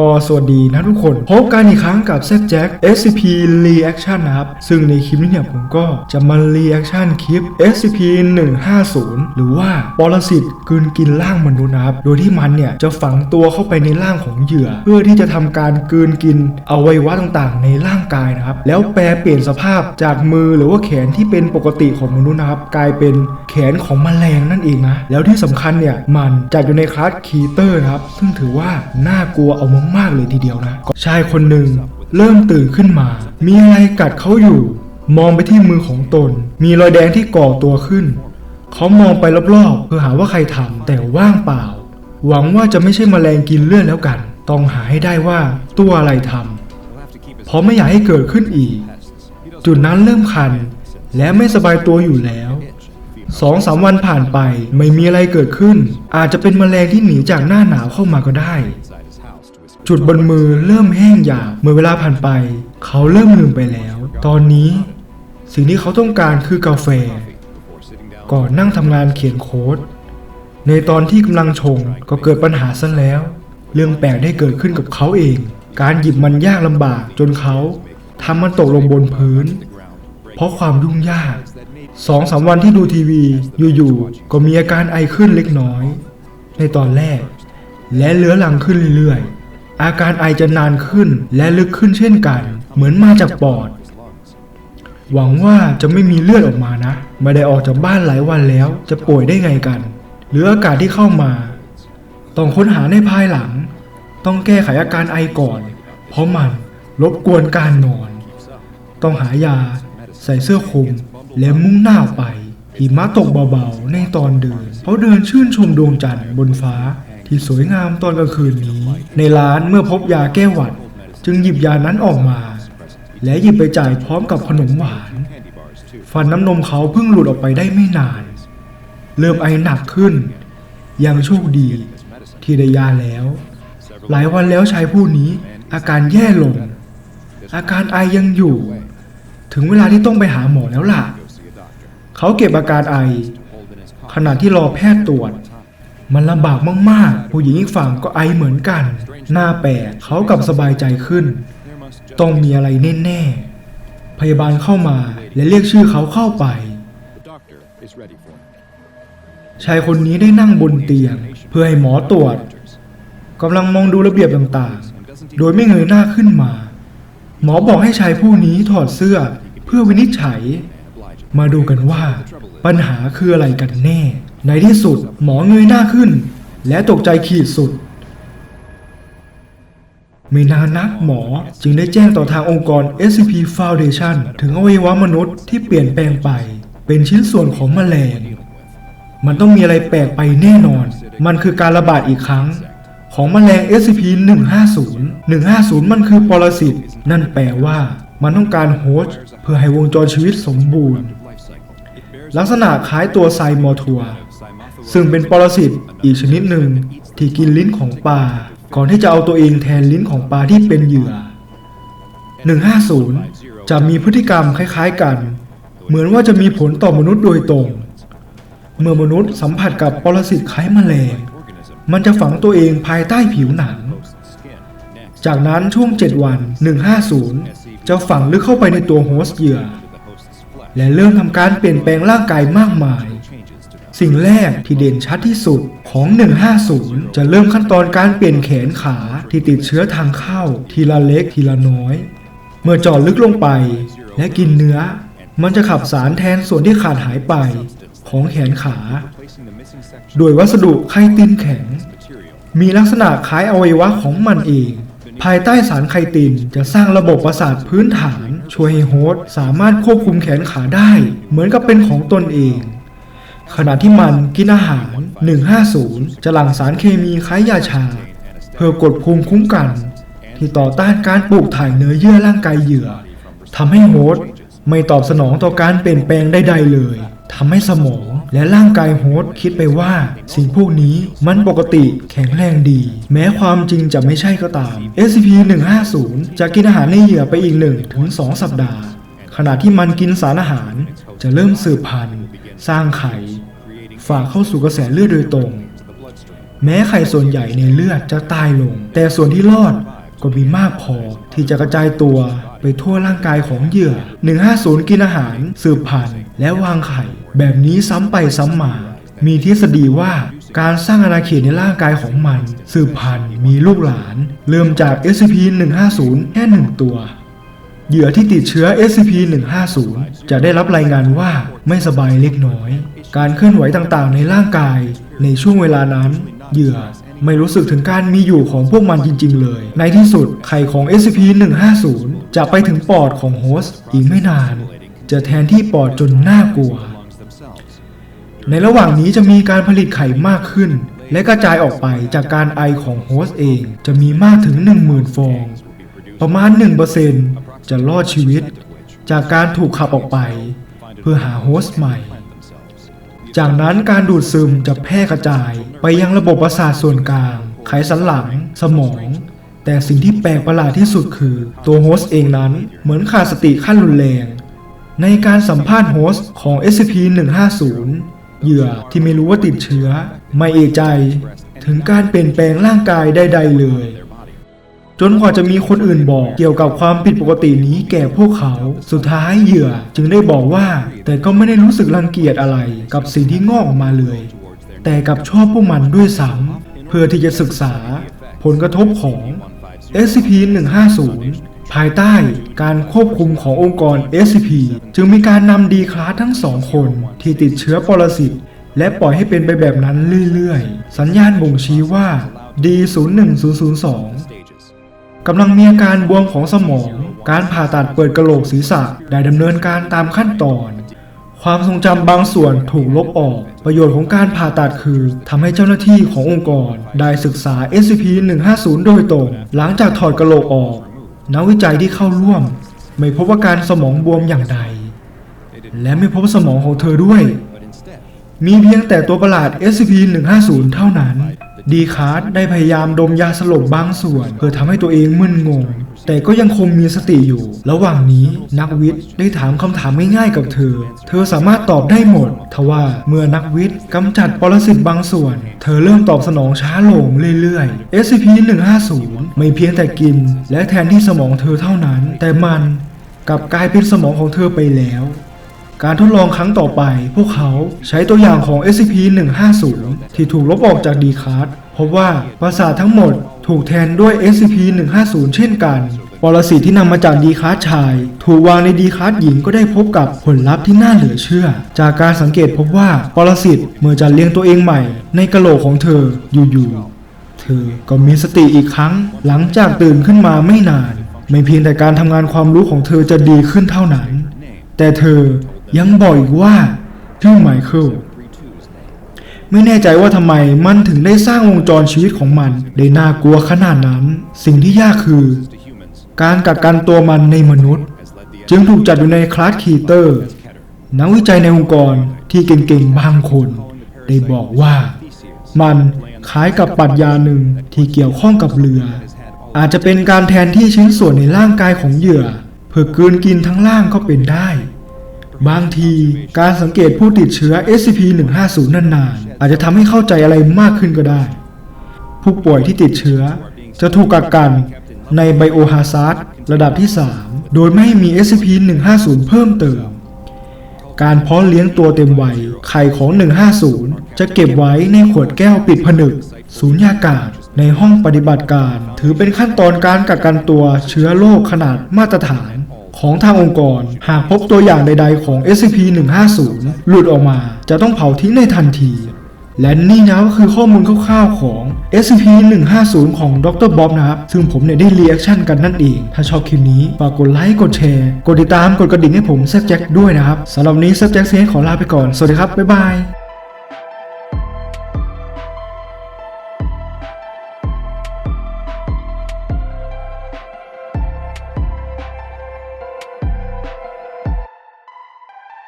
ก็สวัสดีนะทุกคนพบกันอีกครั้งกับ z j a c k SCP Reaction นะครับ ซึ่งในคลิปนี้เนี่ยผมก็จะมา Reaction คลิป SCP 150หรือว่าปรสิตกืนกินร่างมนุษย์นะครับ โดยที่มันเนี่ยจะฝังตัวเข้าไปในร่างของเหยื่อ เพื่อที่จะทำการกืนกินอวัยวะต่างๆ ในร่างกายนะครับ แล้วแปลเปลี่ยนสภาพจากมือหรือว่าแขนที่เป็นปกติของมนุษย์นะครับ กลายเป็นแขนของแมลงนั่นเองนะแล้วที่สำคัญเนี่ยมันจัดอยู่ในคลาสคีเตอร์นะครับซึ่งถือว่าน่ากลัวเอามากๆเลยทีเดียวนะ ชายคนหนึ่งเริ่มตื่นขึ้นมา มีอะไรกัดเขาอยู่ มองไปที่มือของตน มีรอยแดงที่ก่อตัวขึ้น เขามองไปรอบๆเพื่อหาว่าใครทำแต่ว่างเปล่า หวังว่าจะไม่ใช่แมลงกินเลือดแล้วกัน ต้องหาให้ได้ว่าตัวอะไรทำเพราะไม่อยากให้เกิดขึ้นอีก จุดนั้นเริ่มคัน และไม่สบายตัวอยู่แล้วสองสามวันผ่านไปไม่มีอะไรเกิดขึ้น อาจจะเป็นแมลงที่หนีจากหน้าหนาวเข้ามาก็ได้ จุดบนมือเริ่มแห้งหยาบเมื่อเวลาผ่านไป เขาเริ่มลืมไปแล้ว ตอนนี้ สิ่งที่เขาต้องการคือกาแฟ ก่อนนั่งทำงานเขียนโค้ด ในตอนที่กำลังชงก็เกิดปัญหาซะแล้ว เรื่องแปลกได้เกิดขึ้นกับเขาเอง การหยิบมันยากลำบากจนเขาทำมันตกลงบนพื้น เพราะความยุ่งยากสองสามวันที่ดูทีวีอยู่ๆก็มีอาการไอขึ้นเล็กน้อย ในตอนแรก และเลื้อรังขึ้นเรื่อยๆ อาการไอจะนานขึ้นและลึกขึ้นเช่นกัน เหมือนมาจากปอด หวังว่าจะไม่มีเลือดออกมานะ ไม่ได้ออกจากบ้านหลายวันแล้ว จะป่วยได้ไงกัน หรืออากาศที่เข้ามา ต้องค้นหาในภายหลัง ต้องแก้ไขอาการไอก่อน เพราะมันรบกวนการนอน ต้องหายา ใส่เสื้อคลุมและมุ่งหน้าไปหิมะตกเบาๆ ในตอนเดินเขาเดินชื่นชมดวงจันทร์บนฟ้า ที่สวยงามตอนกลางคืนนี้ ในร้านเมื่อพบยาแก้หวัด จึงหยิบยานั้นออกมา และหยิบไปจ่ายพร้อมกับขนมหวาน ฟันน้ำนมเขาเพิ่งหลุดออกไปได้ไม่นาน เริ่มไอหนักขึ้น ยังโชคดีที่ได้ยาแล้ว หลายวันแล้วชายผู้นี้อาการแย่ลง อาการไอยังอยู่ ถึงเวลาที่ต้องไปหาหมอแล้วล่ะ เขาเก็บอาการไอ ขณะที่รอแพทย์ตรวจ มันลำบากมากๆ ผู้หญิงอีกฝั่งก็ไอเหมือนกัน หน้าแปลกเขากลับสบายใจขึ้น ต้องมีอะไรแน่ๆ พยาบาลเข้ามาและเรียกชื่อเขาเข้าไป ชายคนนี้ได้นั่งบนเตียง เพื่อให้หมอตรวจกำลังมองดูระเบียบต่างๆ โดยไม่เงยหน้าขึ้นมา หมอบอกให้ชายผู้นี้ถอดเสื้อเพื่อวินิจฉัย มาดูกันว่าปัญหาคืออะไรกันแน่ ในที่สุดหมอเงยหน้าขึ้น และตกใจขีดสุด ไม่นานนักหมอจึงได้แจ้งต่อทางองค์กร SCP Foundation ถึงอวัยวะมนุษย์ที่เปลี่ยนแปลงไป เป็นชิ้นส่วนของแมลง มันต้องมีอะไรแปลกไปแน่นอน มันคือการระบาดอีกครั้ง ของแมลง SCP 150 150 มันคือปรสิต นั่นแปลว่ามันต้องการโฮสต์เพื่อให้วงจรชีวิตสมบูรณ์ ลักษณะคล้ายตัวไซมอทัว ซึ่งเป็นปรสิตอีกชนิดหนึ่งที่กินลิ้นของปลาก่อนที่จะเอาตัวเองแทนลิ้นของปลาที่เป็นเหยื่อ 150 จะมีพฤติกรรมคล้ายๆกัน เหมือนว่าจะมีผลต่อมนุษย์โดยตรง เมื่อมนุษย์สัมผัสกับปรสิตคล้ายแมลง มันจะฝังตัวเองภายใต้ผิวหนัง จากนั้นช่วง 7 วัน 150 จะฝังลึกเข้าไปในตัวโฮสต์เหยื่อ และเริ่มทำการเปลี่ยนแปลงร่างกายมากมาย สิ่งแรกที่เด่นชัดที่สุดของ 150 จะเริ่มขั้นตอนการเปลี่ยนแขนขาที่ติดเชื้อทางเข้าทีละเล็กทีละน้อย เมื่อจาะลึกลงไป และกินเนื้อ มันจะขับสารแทนส่วนที่ขาดหายไปของแขนขาโดยวัสดุไคตินแข็ง มีลักษณะคล้ายอวัยวะของมันเอง ภายใต้สารไคตินจะสร้างระบบประสาทพื้นฐาน ช่วยให้โฮสต์สามารถควบคุมแขนขาได้ เหมือนกับเป็นของตนเอง ขณะที่มันกินอาหาร 150 จะหลั่งสารเคมีคล้ายยาชา เพื่อกดภูมิคุ้มกัน ที่ต่อต้านการปลูกถ่ายเนื้อเยื่อร่างกายเหยื่อทำให้โฮสต์ไม่ตอบสนองต่อการเปลี่ยนแปลงใดๆเลยทำให้สมองและร่างกายโฮสต์คิดไปว่า สิ่งพวกนี้มันปกติแข็งแรงดี แม้ความจริงจะไม่ใช่ก็ตาม SCP-150 จะกินอาหารในเหยื่อไปอีก1-2 สัปดาห์ ขณะที่มันกินสารอาหารจะเริ่มสืบพันธุ์ สร้างไข่ ฝากเข้าสู่กระแสเลือดโดยตรง แม้ไข่ส่วนใหญ่ในเลือดจะตายลง แต่ส่วนที่รอดก็มีมากพอที่จะกระจายตัวไปทั่วร่างกายของเหยื่อ 150 กินอาหาร สืบพันธุ์และวางไข่ แบบนี้ซ้ำไปซ้ำมา มีทฤษฎีว่าการสร้างอาณาเขตในร่างกายของมัน สืบพันธุ์มีลูกหลาน เริ่มจาก SCP-150 แค่หนึ่งตัว เหยื่อที่ติดเชื้อ SCP-150 จะได้รับรายงานว่าไม่สบายเล็กน้อย การเคลื่อนไหวต่างๆ ในร่างกาย ในช่วงเวลานั้น เหยื่อไม่รู้สึกถึงการมีอยู่ของพวกมันจริง ๆ เลย ในที่สุดไข่ของ SCP-150 จะไปถึงปอดของโฮสต์อีกไม่นาน จะแทนที่ปอดจนน่ากลัว ในระหว่างนี้จะมีการผลิตไข่มากขึ้น และกระจายออกไปจากการไอของโฮสต์เอง จะมีมากถึง 10,000 ฟอง ประมาณ 1% จะรอดชีวิต จากการถูกขับออกไป เพื่อหาโฮสต์ใหม่ จากนั้นการดูดซึมจะแพร่กระจายไปยังระบบประสาทส่วนกลาง ไขสันหลัง สมอง แต่สิ่งที่แปลกประหลาดที่สุดคือตัวโฮสต์เองนั้นเหมือนขาดสติขั้นรุนแรง ในการสัมภาษณ์โฮสต์ของ SCP-150 เหยื่อที่ไม่รู้ว่าติดเชื้อ ไม่เอะใจ ถึงการเปลี่ยนแปลงร่างกายใดๆเลย จนกว่าจะมีคนอื่นบอกเกี่ยวกับความผิดปกตินี้แก่พวกเขา สุดท้ายเหยื่อจึงได้บอกว่า แต่ก็ไม่ได้รู้สึกรังเกียจอะไรกับสิ่งที่งอกออกมาเลย แต่กับชอบพวกมันด้วยซ้ำเพื่อที่จะศึกษาผลกระทบของ SCP-150 ภายใต้การควบคุมขององค์กร SCP จึงมีการนำดีคลาสทั้งสองคนที่ติดเชื้อปรสิตและปล่อยให้เป็นไปแบบนั้นเรื่อยๆ สัญญาณบ่งชี้ว่า D01002 กำลังมีอาการบวมของสมอง การผ่าตัดเปิดกระโหลกศีรษะได้ดำเนินการตามขั้นตอน ความทรงจำบางส่วนถูกลบออก ประโยชน์ของการผ่าตัดคือทำให้เจ้าหน้าที่ขององค์กร ได้ศึกษา SCP-150 โดยตรง หลังจากถอดกระโหลกออก นักวิจัยที่เข้าร่วม ไม่พบอาการสมองบวมอย่างใด และไม่พบสมองของเธอด้วย มีเพียงแต่ตัวประหลาด SCP-150 เท่านั้น ดีคาร์ดได้พยายามดมยาสลบบางส่วนเพื่อทำให้ตัวเองมึนงง แต่ก็ยังคงมีสติอยู่ ระหว่างนี้นักวิทย์ได้ถามคำถามง่ายๆกับเธอ เธอสามารถตอบได้หมด ทว่าเมื่อนักวิทย์กำจัดปรสิตบางส่วน เธอเริ่มตอบสนองช้าลงเรื่อยๆ SCP-150 ไม่เพียงแต่กิน และแทนที่สมองเธอเท่านั้น แต่มันกลับกลายเป็นสมองของเธอไปแล้ว การทดลองครั้งต่อไป พวกเขาใช้ตัวอย่างของ SCP-150 ที่ถูกลบออกจากดีคาร์ดพบว่าประสาททั้งหมดถูกแทนด้วย SCP-150 เช่นกัน ปรสิตที่นำมาจากดีคาร์ดชาย ถูกวางในดีคาร์ดหญิงก็ได้พบกับผลลัพธ์ที่น่าเหลือเชื่อ จากการสังเกตพบว่าปรสิตเมื่อจัดเรียงตัวเองใหม่ ในกะโหลกของเธออยู่ๆเธอก็มีสติอีกครั้ง หลังจากตื่นขึ้นมาไม่นาน ไม่เพียงแต่การทำงานความรู้ของเธอจะดีขึ้นเท่านั้น แต่เธอ ยังบอกอีกว่าชื่อไมเคิลไม่แน่ใจว่าทำไมมันถึงได้สร้างวงจรชีวิตของมัน ได้น่ากลัวขนาดนั้น สิ่งที่ยากคือ การกักกันตัวมันในมนุษย์ จึงถูกจัดอยู่ในคลาสคีเตอร์ นักวิจัยในองค์กรที่เก่งๆบางคน ได้บอกว่า มันคล้ายกับปรัชญาหนึ่งที่เกี่ยวข้องกับเรือ อาจจะเป็นการแทนที่ชิ้นส่วนในร่างกายของเหยื่อ เพื่อกลืนกินทั้งร่างก็เป็นได้ บางทีการสังเกตผู้ติดเชื้อ SCP-150 นานๆ อาจจะทำให้เข้าใจอะไรมากขึ้นก็ได้ ผู้ป่วยที่ติดเชื้อ จะถูกกักกันในไบโอฮาซาร์ดระดับที่ 3 โดยไม่มี SCP-150 เพิ่มเติม การเพาะเลี้ยงตัวเต็มวัยไข่ของ 150 จะเก็บไว้ในขวดแก้วปิดผนึกสูญญากาศในห้องปฏิบัติการ ถือเป็นขั้นตอนการกักกันตัวเชื้อโรคขนาดมาตรฐาน ของทางองค์กร หากพบตัวอย่างใด ๆ ของ SCP-150 หลุดออกมาจะต้องเผาทิ้งในทันที และนี่นะก็คือข้อมูลคร่าวๆของ SCP-150 ของดรบ๊อบนะครับ ซึ่งผมเนี่ยได้รีแอคชั่นกันนั่นเอง ถ้าชอบคลิปนี้ฝากกดไลค์ กดแชร์ กดติดตาม กดกระดิ่งให้ผมแซกแจ็คด้วยนะครับสำหรับวันนี้แซกแจ็คเซนขอลาไปก่อน สวัสดีครับ บ๊ายบาย